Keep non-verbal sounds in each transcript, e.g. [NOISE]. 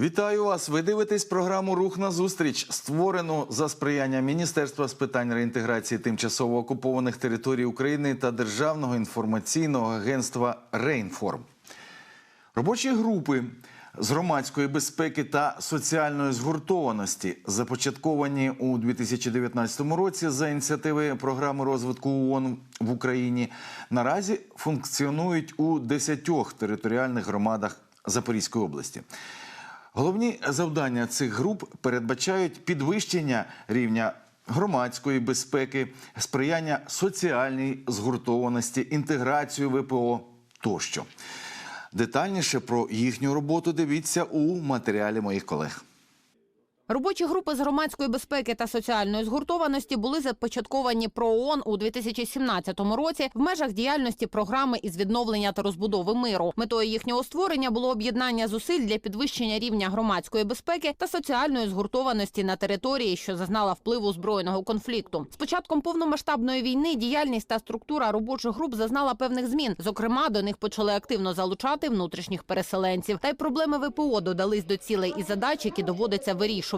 Вітаю вас! Ви дивитесь програму Рух на зустріч, створену за сприяння Міністерства з питань реінтеграції тимчасово окупованих територій України та Державного інформаційного агентства Рейнформ. Робочі групи з громадської безпеки та соціальної згуртованості, започатковані у 2019 році за ініціативи програми розвитку ООН в Україні, наразі функціонують у 10 територіальних громадах Запорізької області. Головні завдання цих груп передбачають підвищення рівня громадської безпеки, сприяння соціальній згуртованості, інтеграцію ВПО тощо. Детальніше про їхню роботу дивіться у матеріалі моїх колег. Робочі групи з громадської безпеки та соціальної згуртованості були започатковані про ООН у 2017 році в межах діяльності програми із відновлення та розбудови миру. Метою їхнього створення було об'єднання зусиль для підвищення рівня громадської безпеки та соціальної згуртованості на території, що зазнала впливу збройного конфлікту. З початком повномасштабної війни діяльність та структура робочих груп зазнала певних змін. Зокрема, до них почали активно залучати внутрішніх переселенців. Та й проблеми ВПО додались до цілей і задач, які доводиться вирішувати.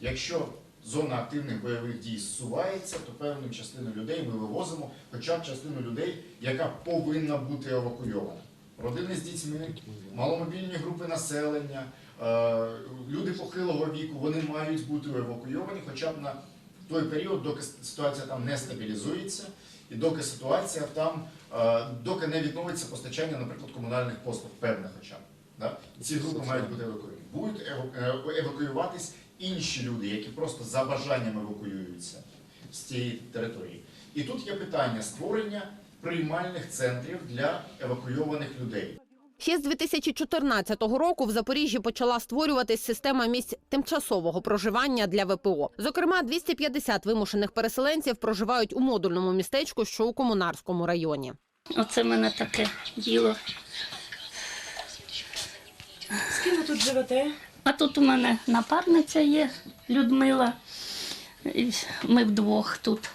Якщо зона активних бойових дій зсувається, то певну частину людей ми вивозимо, хоча б частину людей, яка повинна бути евакуйована. Родини з дітьми, маломобільні групи населення, е, люди похилого віку, вони мають бути евакуйовані хоча б на той період, доки ситуація там не стабілізується, і доки ситуація там, е, доки не відновиться постачання, наприклад, комунальних послуг, певне хоча б. Ці групи мають бути евакуйовані. Будуть е, евакуюватись інші люди, які просто за бажанням евакуюються з цієї території. І тут є питання створення приймальних центрів для евакуйованих людей. Ще з 2014 року в Запоріжжі почала створюватись система місць тимчасового проживання для ВПО. Зокрема, 250 вимушених переселенців проживають у модульному містечку, що у комунарському районі. Оце в мене таке діло. З ким ви тут живете? А тут у мене напарниця є Людмила. Ми вдвох тут.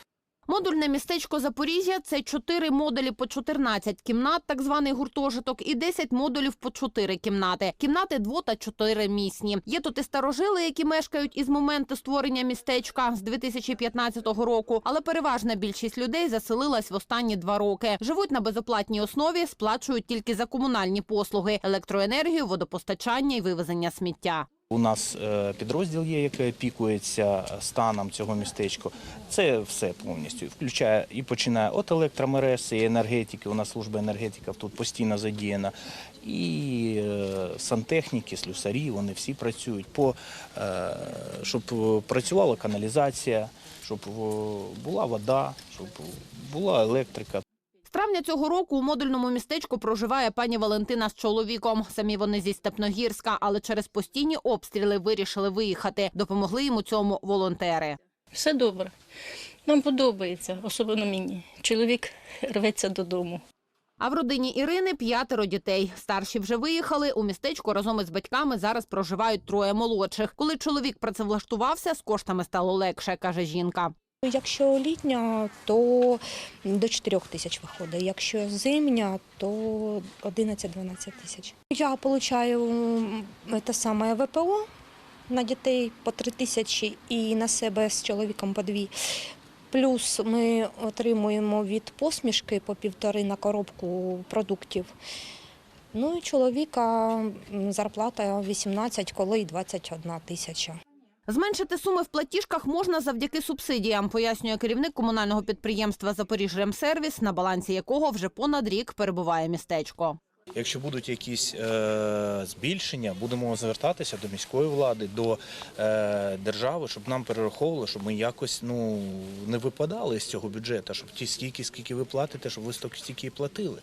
Модульне містечко Запоріжжя це 4 модулі по 14 кімнат, так званий гуртожиток, і 10 модулів по 4 кімнати. Кімнати дво та чотиримісні. Є тут і старожили, які мешкають із моменту створення містечка з 2015 року. Але переважна більшість людей заселилась в останні два роки. Живуть на безоплатній основі, сплачують тільки за комунальні послуги, електроенергію, водопостачання і вивезення сміття. У нас е, підрозділ є, який опікується станом цього містечка. Це все повністю включає і починає від електромереж, і енергетики. У нас служба енергетика тут постійно задіяна. І е, сантехніки, слюсарі, вони всі працюють по е, щоб е, працювала каналізація, щоб е, була вода, щоб була електрика. Травня цього року у модульному містечку проживає пані Валентина з чоловіком. Самі вони зі Степногірська, але через постійні обстріли вирішили виїхати. Допомогли йому цьому волонтери. Все добре. Нам подобається, особливо мені. Чоловік рветься додому. А в родині Ірини п'ятеро дітей. Старші вже виїхали. У містечку разом із батьками зараз проживають троє молодших. Коли чоловік працевлаштувався, з коштами стало легше, каже жінка. Якщо літня, то до 4 тисяч виходить. Якщо зимня, то 11-12 тисяч. Я отримую те саме ВПО на дітей по 3 тисячі і на себе з чоловіком по 2. Плюс ми отримуємо від посмішки по півтори на коробку продуктів. Ну і чоловіка зарплата 18, коли й 21 тисяча. Зменшити суми в платіжках можна завдяки субсидіям, пояснює керівник комунального підприємства «Запоріжремсервіс», на балансі якого вже понад рік перебуває містечко. Якщо будуть якісь е, збільшення, будемо звертатися до міської влади, до е, держави, щоб нам перераховували, щоб ми якось ну не випадали з цього бюджету, щоб ті скільки, скільки ви платите, щоб ви стільки і платили.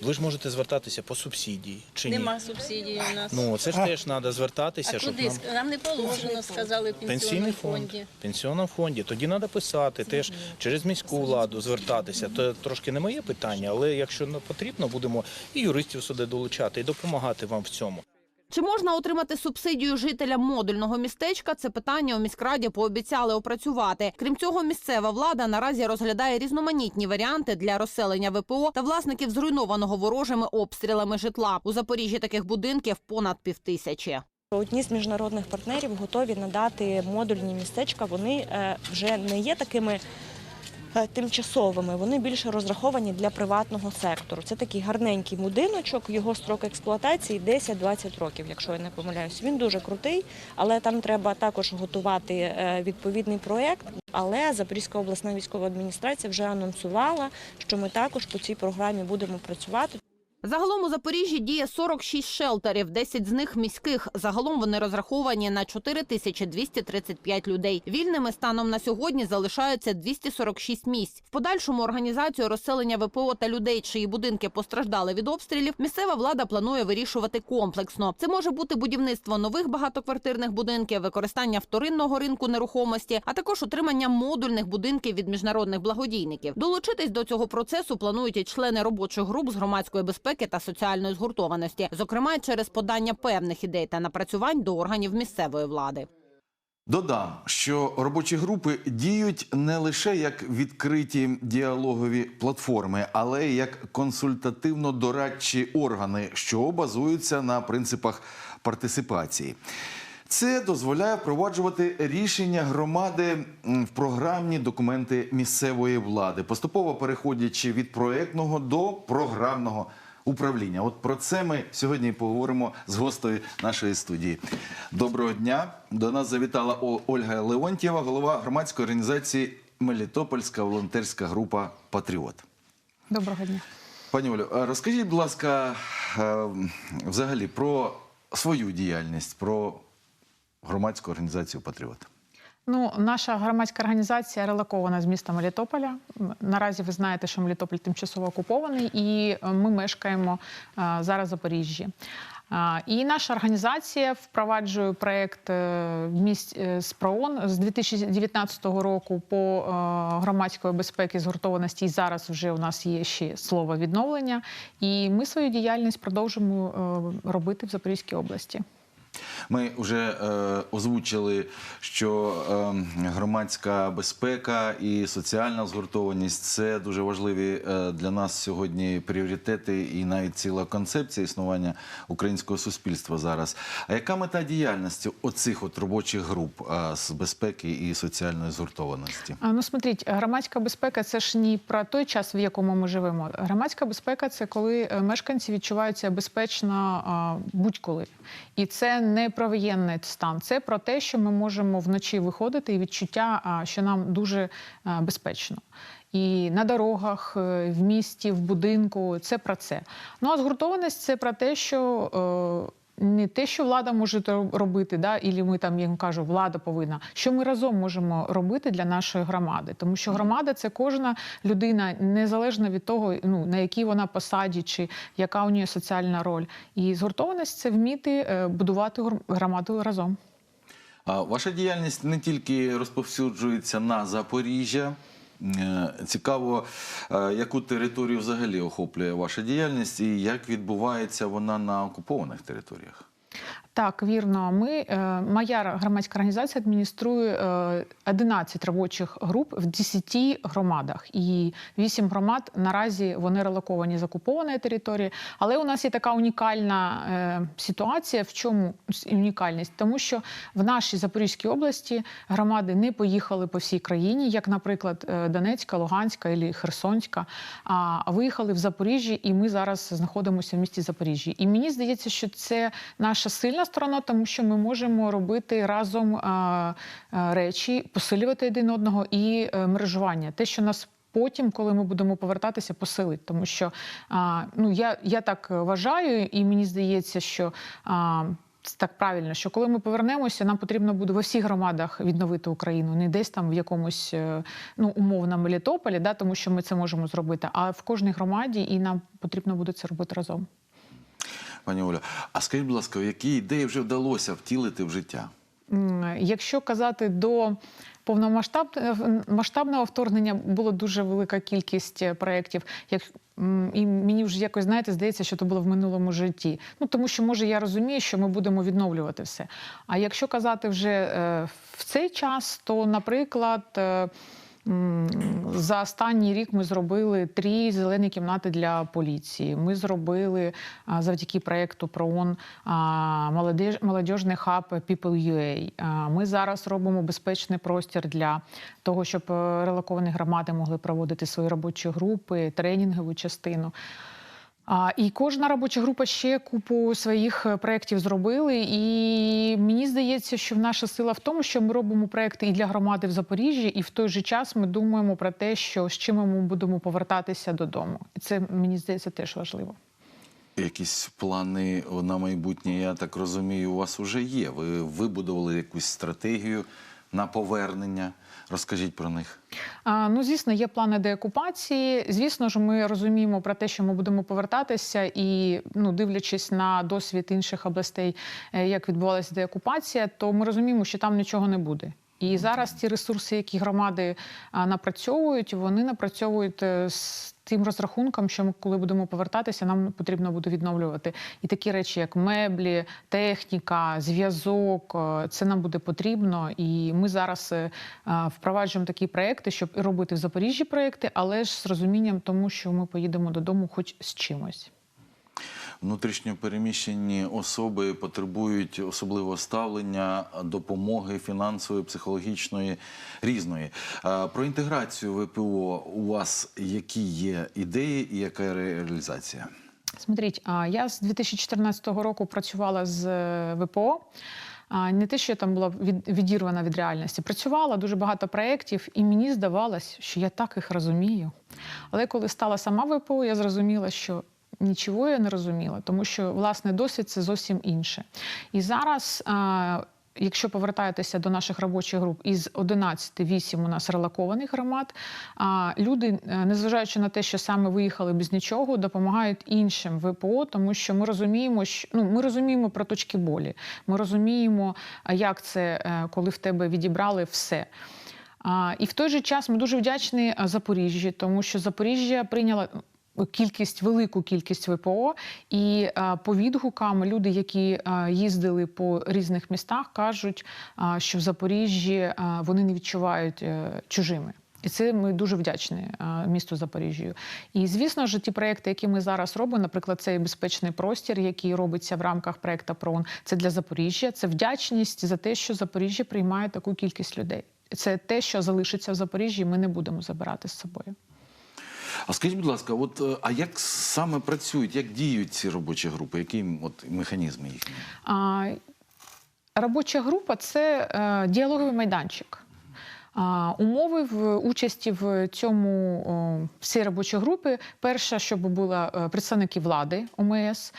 Ви ж можете звертатися по субсидії чи ні? Нема субсидії у нас. Ну це ж теж треба звертатися, а щоб куди? нам Нам не положено, сказали в пенсійний пенсійному фонд. фонді. Пенсійному фонді. Тоді треба писати теж через міську владу звертатися. Це трошки не моє питання, але якщо потрібно, будемо і юристів сюди долучати, і допомагати вам в цьому. Чи можна отримати субсидію жителям модульного містечка? Це питання у міськраді пообіцяли опрацювати. Крім цього, місцева влада наразі розглядає різноманітні варіанти для розселення ВПО та власників зруйнованого ворожими обстрілами житла. У Запоріжжі таких будинків понад півтисячі. Одні з міжнародних партнерів готові надати модульні містечка. Вони е, вже не є такими тимчасовими, вони більше розраховані для приватного сектору. Це такий гарненький будиночок, його строк експлуатації 10-20 років, якщо я не помиляюсь. Він дуже крутий, але там треба також готувати е, відповідний проєкт. Але Запорізька обласна військова адміністрація вже анонсувала, що ми також по цій програмі будемо працювати. Загалом у Запоріжжі діє 46 шелтерів, 10 з них міських. Загалом вони розраховані на 4235 людей. Вільними станом на сьогодні залишаються 246 місць. В подальшому організацію розселення ВПО та людей, чиї будинки постраждали від обстрілів, місцева влада планує вирішувати комплексно. Це може бути будівництво нових багатоквартирних будинків, використання вторинного ринку нерухомості, а також утримання модульних будинків від міжнародних благодійників. Долучитись до цього процесу планують і члени робочих груп з громадської безпеки та соціальної згуртованості, зокрема через подання певних ідей та напрацювань до органів місцевої влади. Додам, що робочі групи діють не лише як відкриті діалогові платформи, але й як консультативно-дорадчі органи, що базуються на принципах партисипації. Це дозволяє впроваджувати рішення громади в програмні документи місцевої влади, поступово переходячи від проектного до програмного управління. От про це ми сьогодні поговоримо з гостею нашої студії. Доброго дня. До нас завітала Ольга Леонтьєва, голова громадської організації Мелітопольська волонтерська група Патріот. Доброго дня. Пані Олю, розкажіть, будь ласка, е, взагалі про свою діяльність, про громадську організацію Патріот. Ну, наша громадська організація релокована з міста Мелітополя. Наразі ви знаєте, що Мелітополь тимчасово окупований, і е, ми мешкаємо е, зараз в Запоріжжі. І наша організація впроваджує проєкт е, місць з ПРООН з 2019 року по громадської безпеки згуртованості. І зараз вже у нас є ще слово відновлення. І ми свою діяльність продовжуємо е, робити в Запорізькій області. Ми вже е, озвучили, що е, громадська безпека і соціальна згуртованість це дуже важливі е, для нас сьогодні пріоритети і навіть ціла концепція існування українського суспільства зараз. А яка мета діяльності оцих от робочих груп е, з безпеки і соціальної згуртованості? А, Ну, смотріть, громадська безпека це ж не про той час, в якому ми живемо. Громадська безпека це коли е, мешканці відчуваються безпечно будь-коли. І це не про воєнний стан, це про те, що ми можемо вночі виходити і відчуття, що нам дуже безпечно. І на дорогах, е, в місті, в будинку це про це. Ну а згуртованість це про те, що. Не те, що влада може робити, да, і ми там я кажу, влада повинна. Що ми разом можемо робити для нашої громади? Тому що громада це кожна людина, незалежно від того, ну на якій вона посаді, чи яка у неї соціальна роль. І згуртованість це вміти е, будувати гр- громаду разом. А ваша діяльність не тільки розповсюджується на Запоріжжя. Е, Цікаво, е, яку територію взагалі охоплює ваша діяльність і як відбувається вона на окупованих територіях? Так, вірно. Ми е, моя громадська організація адмініструє е, 11 робочих груп в 10 громадах. І 8 громад наразі вони релоковані з окупованої території. Але у нас є така унікальна е, ситуація. В чому унікальність? Тому що в нашій Запорізькій області громади не поїхали по всій країні, як, наприклад, е, Донецька, Луганська і Херсонська, а виїхали в Запоріжжі, і ми зараз знаходимося в місті Запоріжжі. І мені здається, що це наша сильна сторона, тому що ми можемо робити разом речі, посилювати один одного і е, мережування. Те, що нас Потім, коли ми будемо повертатися, посилить, тому що ну я, я так вважаю, і мені здається, що це так правильно, що коли ми повернемося, нам потрібно буде во всіх громадах відновити Україну, не десь там в якомусь е, ну умовно Мелітополі, да, тому що ми це можемо зробити, а в кожній громаді, і нам потрібно буде це робити разом. Пані Оля, а скажіть, будь ласка, які ідеї вже вдалося втілити в життя? Якщо казати до повномасштаб- масштабного вторгнення, було дуже велика кількість е, проєктів. Як і мені вже якось знаєте, здається, що це було в минулому житті. Ну тому що може я розумію, що ми будемо відновлювати все. А якщо казати вже е, в цей час, то, наприклад. За останній рік ми зробили три зелені кімнати для поліції. Ми зробили завдяки проєкту ПРООН молодіжний хаб People.ua. Ми зараз робимо безпечний простір для того, щоб е, релоковані громади могли проводити свої робочі групи, тренінгову частину. А, і кожна робоча група ще купу своїх е, проєктів зробили. І мені здається, що наша сила в тому, що ми робимо проєкти і для громади в Запоріжжі, і в той же час ми думаємо про те, що з чим ми будемо повертатися додому. І це мені здається теж важливо. Якісь плани на майбутнє, я так розумію, у вас вже є. Ви вибудували якусь стратегію на повернення. Розкажіть про них. А, ну, звісно, є плани деокупації. Звісно ж, ми розуміємо про те, що ми будемо повертатися, і ну, дивлячись на досвід інших областей, е, як відбувалася деокупація, то ми розуміємо, що там нічого не буде. І зараз ті ресурси, які громади напрацьовують, вони напрацьовують е, з тим розрахунком, що ми, коли будемо повертатися, нам потрібно буде відновлювати і такі речі, як меблі, техніка, зв'язок. е, Це нам буде потрібно. І ми зараз е, е, впроваджуємо такі проекти, щоб робити в Запоріжжі проекти, але ж з розумінням тому, що ми поїдемо додому, хоч з чимось. Внутрішньо переміщені особи потребують особливого ставлення, допомоги фінансової, психологічної, різної. Про інтеграцію ВПО у вас які є ідеї і яка реалізація? Смотріть, а, я з 2014 року працювала з е, ВПО. Не те, що я там була від, відірвана від реальності. Працювала дуже багато проєктів, і мені здавалось, що я так їх розумію. Але коли стала сама ВПО, я зрозуміла, що нічого я не розуміла, тому що власне досвід це зовсім інше. І зараз. Якщо повертаєтеся до наших робочих груп, із 11 8 у нас релокованих громад. Люди, е, незважаючи на те, що саме виїхали без нічого, допомагають іншим ВПО, тому що ми розуміємо, що ну ми розуміємо про точки болі. Ми розуміємо, як це, е, коли в тебе відібрали все. І в той же час ми дуже вдячні Запоріжжі, тому що Запоріжжя прийняла кількість, велику кількість ВПО, і по відгукам люди, які їздили по різних містах, кажуть, що в Запоріжжі вони не відчувають е, чужими. І це ми дуже вдячні місту Запоріжжю. І звісно ж, ті проекти, які ми зараз робимо, наприклад, цей безпечний простір, який робиться в рамках проекту ПРОН, це для Запоріжжя. Це вдячність за те, що Запоріжжя приймає таку кількість людей. Це те, що залишиться в Запоріжжі, ми не будемо забирати з собою. А скажіть, будь ласка, от е, а як саме працюють, як діють ці робочі групи? Які от механізми їхні? А, робоча група це е, діалоговий майданчик. Умови в участі в цьому всій робочій групі. Перша, щоб були е, представники влади ОМС,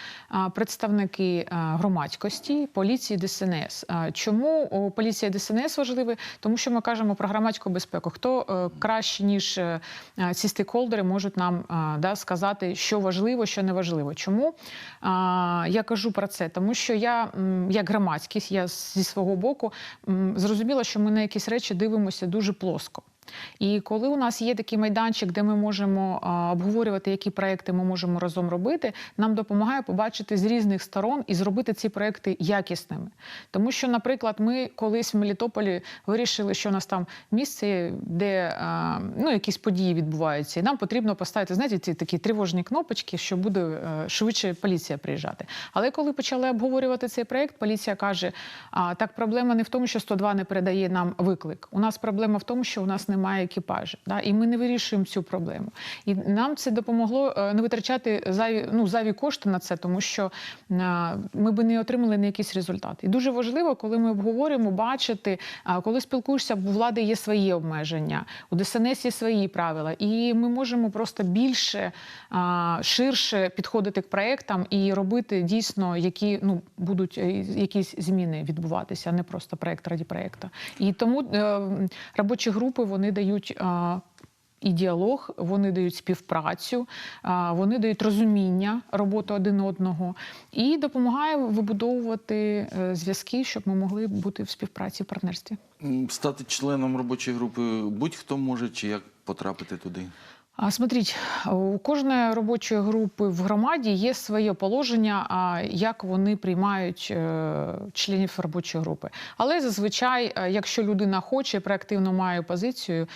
представники е, громадськості, поліції, ДСНС. Чому поліція ДСНС важливі? Тому що ми кажемо про громадську безпеку. Хто е, краще ніж ці стейкхолдери можуть нам да, сказати, що важливо, що не важливо. Чому я кажу про це? Тому що я, як громадськість, я зі свого боку зрозуміла, що ми на якісь речі дивимося дуже плоско. І коли у нас є такий майданчик, де ми можемо обговорювати, які проекти ми можемо разом робити, нам допомагає побачити з різних сторон і зробити ці проекти якісними. Тому що, наприклад, ми колись в Мелітополі вирішили, що у нас там місце, де ну, якісь події відбуваються, і нам потрібно поставити знаєте, ці такі тривожні кнопочки, що буде е, швидше поліція приїжджати. Але коли почали обговорювати цей проект, поліція каже: так проблема не в тому, що 102 не передає нам виклик. У нас проблема в тому, що у нас немає немає екіпажів. Да? І ми не вирішуємо цю проблему. І нам це допомогло е, не витрачати зайві, ну, зайві кошти на це, тому що е, ми би не отримали не якийсь результат. І дуже важливо, коли ми обговорюємо, бачити, коли спілкуєшся, у влади є свої обмеження, у ДСНС є свої правила, і ми можемо просто більше ширше підходити к проектам і робити дійсно, які ну будуть е, якісь зміни відбуватися, а не просто проект раді проекту. І тому робочі групи вони дають. а, і діалог, вони дають співпрацю, вони дають розуміння роботи один одного і допомагає вибудовувати е, зв'язки, щоб ми могли бути в співпраці в партнерстві. Стати членом робочої групи будь-хто може, чи як потрапити туди? А, Смотріть, у кожної робочої групи в громаді є своє положення, як вони приймають е, членів робочої групи. Але зазвичай, е, якщо людина хоче, проактивно має позицію,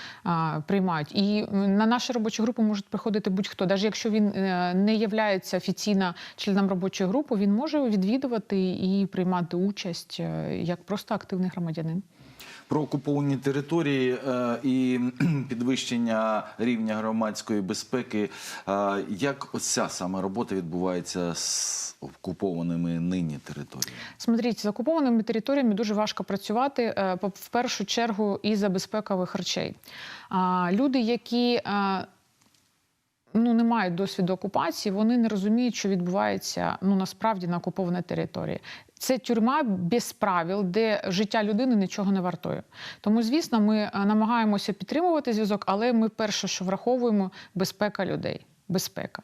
приймають. І на нашу робочу групу може приходити будь-хто. Навіть якщо він е, не є офіційно членом робочої групи, він може відвідувати і приймати участь е, як просто активний громадянин. Про окуповані території е, і [CLEARS THROAT] підвищення рівня громадської безпеки. Е, як оця саме робота відбувається з окупованими нині територіями? Смотрите, з окупованими територіями дуже важко працювати е, в першу чергу із-за безпекових речей. Люди, які ну, не мають досвіду окупації, вони не розуміють, що відбувається ну, насправді на окупованій території. Це тюрма без правил, де життя людини нічого не вартує. Тому, звісно, ми е, намагаємося підтримувати зв'язок, але ми перше, що враховуємо, безпека людей. Безпека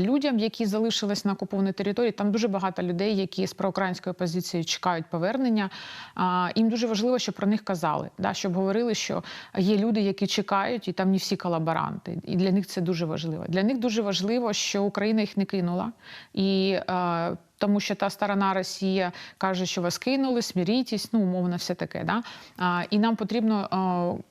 людям, які залишились на окупованій території, там дуже багато людей, які з проукраїнської позиції чекають повернення. А, Їм дуже важливо, щоб про них казали, щоб говорили, що є люди, які чекають, і там не всі колаборанти. І для них це дуже важливо. Для них дуже важливо, що Україна їх не кинула. І тому що та сторона Росія каже, що вас кинули, смірітесь, ну умовно, все таке. Да? А, і нам потрібно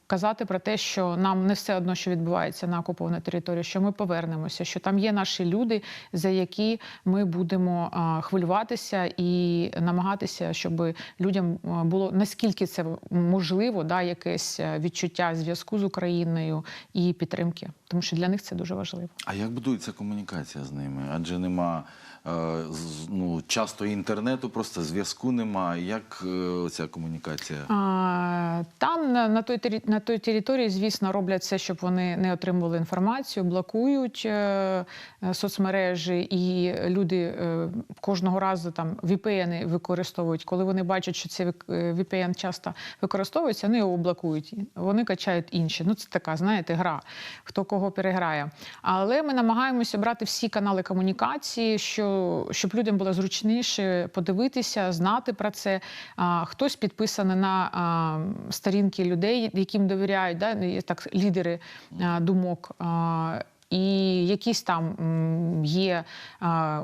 казати про те, що нам не все одно, що відбувається на окупованій території, що ми повернемося, що там є наші люди, за які ми будемо хвилюватися і намагатися, щоб людям було наскільки це можливо, да, якесь е, відчуття зв'язку з Україною і підтримки, тому що для них це дуже важливо. А як будується комунікація з ними? Адже нема е, з- ну, часто інтернету, просто зв'язку нема. Як е, ця комунікація? А, Там на, той, на той території, звісно, роблять все, щоб вони не отримували інформацію, блокують е, е, соцмережі, і люди кожного разу там VPN використовують. Коли вони бачать, що цей VPN часто використовується, вони його блокують. Вони качають інші. Ну це така, знаєте, гра, хто кого переграє. Але ми намагаємося брати всі канали комунікації, що, щоб людям було зручніше подивитися, знати про це. А, хтось підписаний на сторінки людей, яким довіряють, да, так, лідери думок. І якісь там є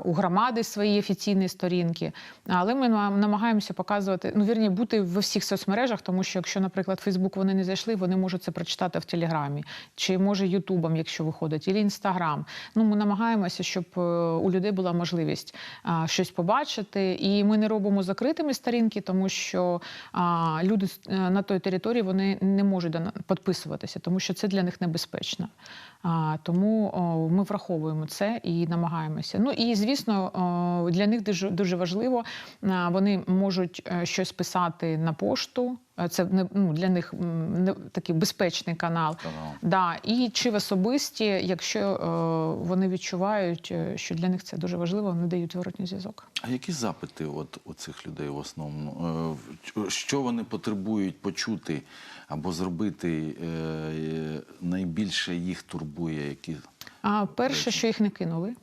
у громади свої офіційні сторінки. Але ми нам- намагаємося показувати, ну вірні, бути в всіх соцмережах, тому що якщо, наприклад, Фейсбук вони не зайшли, вони можуть це прочитати в Телеграмі, чи може Ютубом, якщо виходить, і Інстаграм. Ну ми намагаємося, щоб е, у людей була можливість щось побачити. І ми не робимо закритими сторінки, тому що люди е, на той території вони не можуть підписуватися, тому що це для них небезпечно. Тому ми враховуємо це і намагаємося. Ну і звісно, для них дуже дуже важливо. Вони можуть е, щось писати на пошту. Е, Це не ну, для них не такий безпечний канал. Канал. Да, і чи в особисті, якщо е, вони відчувають, е, що для них це дуже важливо, вони дають зворотній зв'язок. А які запити от у цих людей в основному? Е, Що вони потребують почути або зробити е, найбільше їх турбує? Які А перше, що їх не кинули,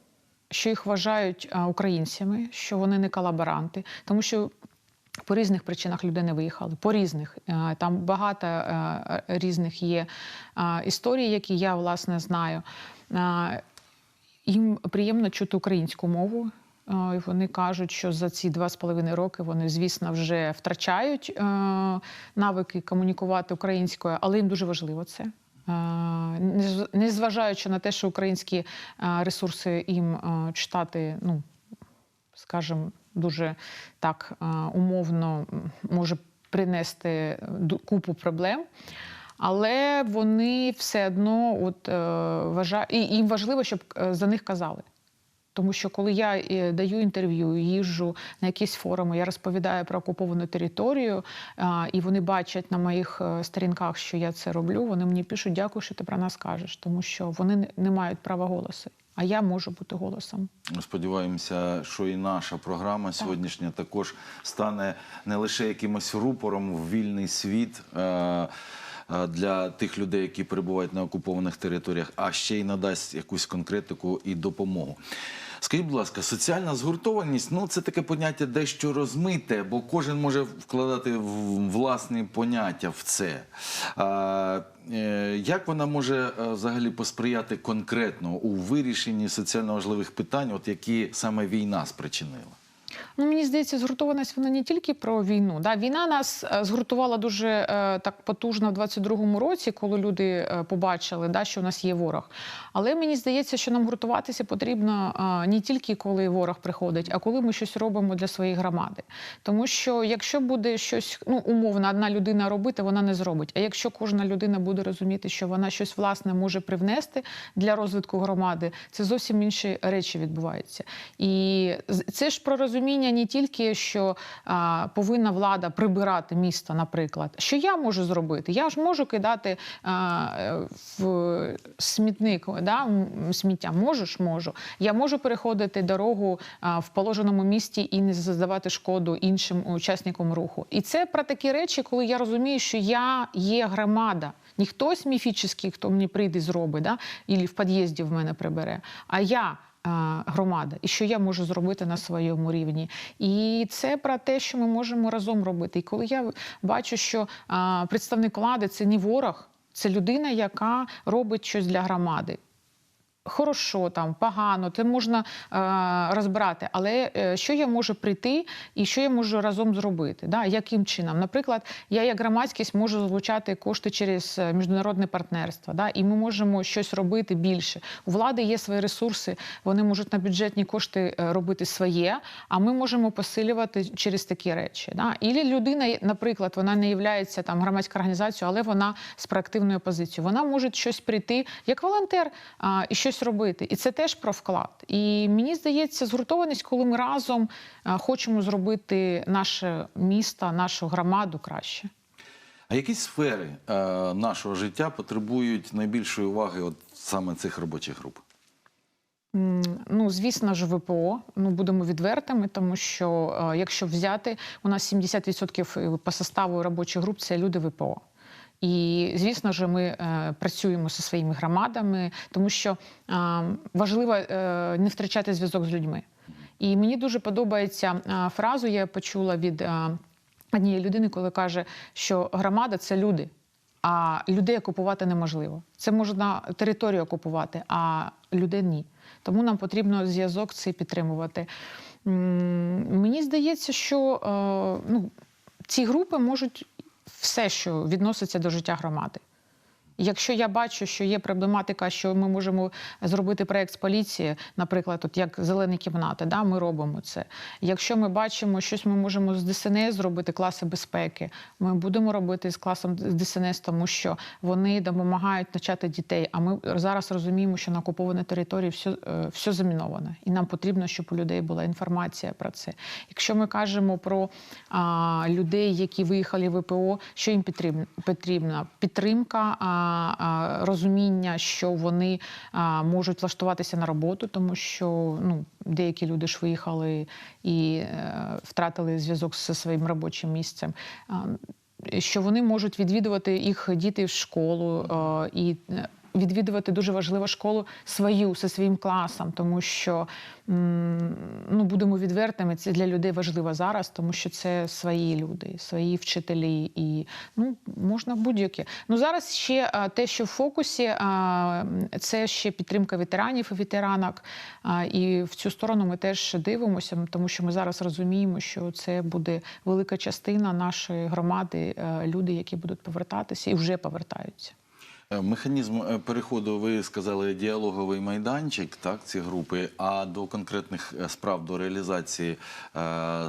що їх вважають українцями, що вони не колаборанти, тому що. По різних причинах люди не виїхали. По різних Е, там багато е, різних є е, історій, які я власне знаю. Їм приємно чути українську мову. Вони кажуть, що за ці два з половиною роки вони, звісно, вже втрачають навики комунікувати українською, але їм дуже важливо це. Нез- Незважаючи на те, що українські ресурси їм читати, ну скажімо, дуже так е, умовно може принести купу проблем. Але вони все одно от, е, вважають, і їм важливо, щоб е, за них казали. Тому що коли я е, даю інтерв'ю, їжджу на якісь форуми, я розповідаю про окуповану територію, і вони бачать на моїх е, сторінках, що я це роблю. Вони мені пишуть, дякую, що ти про нас кажеш, тому що вони не- мають права голосу. А я можу бути голосом. Сподіваємося, що і наша програма сьогоднішня також стане не лише якимось рупором в вільний світ. е, Для тих людей, які перебувають на окупованих територіях, а ще й надасть якусь конкретику і допомогу. Скажіть, будь ласка, соціальна згуртованість ну це таке поняття дещо розмите, бо кожен може вкладати власні поняття в це. А, е, як вона може е, взагалі посприяти конкретно у вирішенні соціально важливих питань, от які саме війна спричинила? Ну, мені здається, згуртованість вона не тільки про війну. Да? Війна нас е, згуртувала дуже е, так потужно в 22-му році, коли люди е, побачили, да, що в нас є ворог. Але мені здається, що нам гуртуватися потрібно е, не тільки коли ворог приходить, а коли ми щось робимо для своєї громади. Тому що якщо буде щось ну, умовно, одна людина робити, вона не зробить. А якщо кожна людина буде розуміти, що вона щось власне може привнести для розвитку громади, це зовсім інші речі відбуваються. І це ж про розуміння не тільки, що а, повинна влада прибирати місто, наприклад. Що я можу зробити? Я ж можу кидати а, в смітник да, сміття. Можу ж можу. Я можу переходити дорогу а, в положеному місті і не завдавати шкоду іншим учасникам руху. І це про такі речі, коли я розумію, що я є громада. Не хтось міфічний, хто мені прийде зробить, да? і в під'їзді в мене прибере, а я громада, і що я можу зробити на своєму рівні. І це про те, що ми можемо разом робити. І коли я бачу, що е, представник влади це не ворог, це людина, яка робить щось для громади. Хорошо, там погано, це можна е, розбирати. Але е, що я можу прийти і що я можу разом зробити? Да? Яким чином? Наприклад, я як громадськість можу залучати кошти через е, міжнародне партнерство, да? і ми можемо щось робити більше. У влади є свої ресурси, вони можуть на бюджетні кошти е, робити своє, а ми можемо посилювати через такі речі. Да? І людина, наприклад, вона не є там громадською організацією, але вона з проактивною позицією. Вона може щось прийти як волонтер а, і щось робити. І це теж про вклад. І мені здається, згуртованість, коли ми разом хочемо зробити наше місто, нашу громаду краще. А які сфери е, нашого життя потребують найбільшої уваги от саме цих робочих груп? Ну, звісно ж, ВПО. Ну, будемо відвертими, тому що е, якщо взяти, у нас 70% по составу робочих груп це люди ВПО. І звісно ж, ми е, працюємо зі своїми громадами, тому що е, важливо е, не втрачати зв'язок з людьми. І мені дуже подобається фразу, я почула від однієї людини, коли каже, що громада це люди. А людей окупувати неможливо. Це можна територію окупувати, а людей ні. Тому нам потрібно зв'язок цей підтримувати. Мені здається, що ну, ці групи можуть все, що відноситься до життя громади. Якщо я бачу, що є проблематика, що ми можемо зробити проект з поліції, наприклад, от як зелені кімнати, да, ми робимо це. Якщо ми бачимо, щось ми можемо з ДСНС зробити, класи безпеки, ми будемо робити з класом з ДСНС, тому що вони допомагають навчати дітей. А ми зараз розуміємо, що на окупованій території все, е, все заміновано, і нам потрібно, щоб у людей була інформація про це. Якщо ми кажемо про а, людей, які виїхали в ВПО, що їм потрібно? підтримка. А, розуміння, що вони можуть влаштуватися на роботу, тому що ну, деякі люди ж виїхали і е, втратили зв'язок зі своїм робочим місцем. Що вони можуть відвідувати їх діти в школу і е, відвідувати дуже важливу школу свою зі своїм класом, тому що ну будемо відвертими, це для людей важливо зараз, тому що це свої люди, свої вчителі, і ну можна будь-які. Ну зараз ще е, те, що в фокусі, е, це ще підтримка ветеранів і ветеранок. Е, І в цю сторону ми теж дивимося, тому що ми зараз розуміємо, що це буде велика частина нашої громади, люди, які будуть повертатися і вже повертаються. Е, Механізм е, переходу, ви сказали, діалоговий майданчик, так, ці групи. А до конкретних е, справ, до реалізації,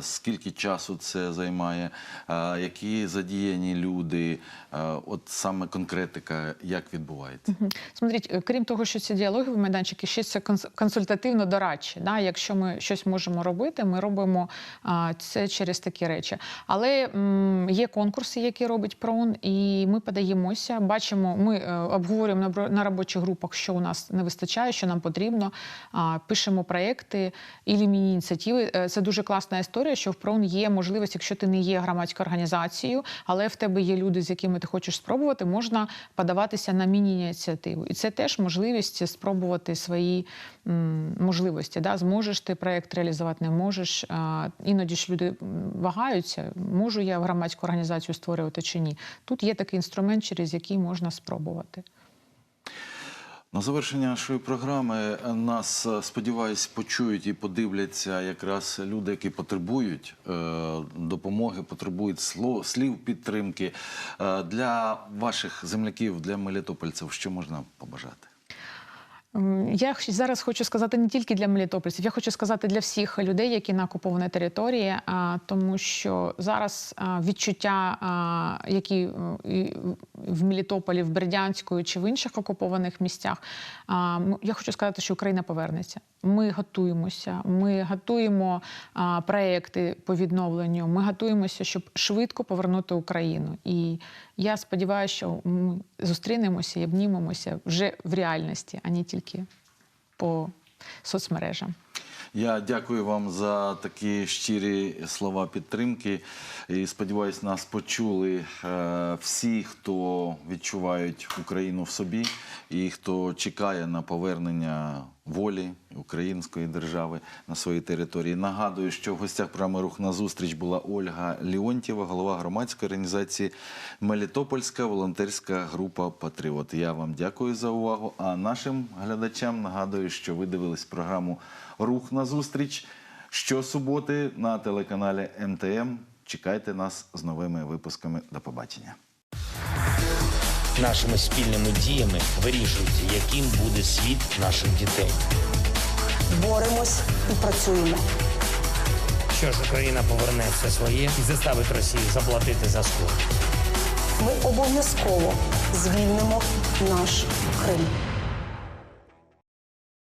скільки часу це займає, які задіяні люди, от саме конкретика, як відбувається? Смотрите, е, крім того, що це діалогові майданчики, ще це конс- консультативно-дорадчі. Да? Якщо ми щось можемо робити, ми робимо це через такі речі. Але є конкурси, які робить ПРОН, і ми подаємося, бачимо, ми обговорюємо на, робочих групах, що у нас не вистачає, що нам потрібно. Пишемо проекти і міні-ініціативи. Е, Це дуже класна історія, що в ПРОН є можливість, якщо ти не є громадською організацією, але в тебе є люди, з якими ти хочеш спробувати, можна подаватися на міні-ініціативу. І це теж можливість спробувати свої можливості. Да? Зможеш ти проєкт реалізувати, не можеш. Іноді ж люди вагаються, можу я громадську організацію створювати чи ні. Тут є такий інструмент, через який можна спробувати. На завершення нашої програми е, нас, е, сподіваюсь, почують і подивляться якраз люди, які потребують е, допомоги, потребують слів підтримки. Для ваших земляків, для мелітопольців, що можна побажати? Я зараз хочу сказати не тільки для мелітопольців, я хочу сказати для всіх людей, які на окупованій території, тому що зараз відчуття, які е, в Мелітополі, в Бердянську чи в інших окупованих місцях, я хочу сказати, що Україна повернеться. Ми готуємося, ми готуємо проекти по відновленню. Ми готуємося, щоб швидко повернути Україну. І я сподіваюся, що ми зустрінемося і обнімемося вже в реальності, а не тільки по соцмережам. Я дякую вам за такі щирі слова підтримки. І сподіваюсь, нас почули е, всі, хто відчувають Україну в собі, і хто чекає на повернення волі української держави на своїй території. Нагадую, що в гостях програми Рух на зустріч була Ольга Ліонтєва, голова громадської організації Мелітопольська волонтерська група Патріот. Я вам дякую за увагу. А нашим глядачам нагадую, що ви дивились програму Рух на зустріч щосуботи на телеканалі МТМ. Чекайте нас з новими випусками. До побачення. Нашими спільними діями вирішується, яким буде світ наших дітей. Боремось і працюємо. Що ж Україна поверне все своє і заставить Росію заплатити за скло. Ми обов'язково звільнимо наш Крим.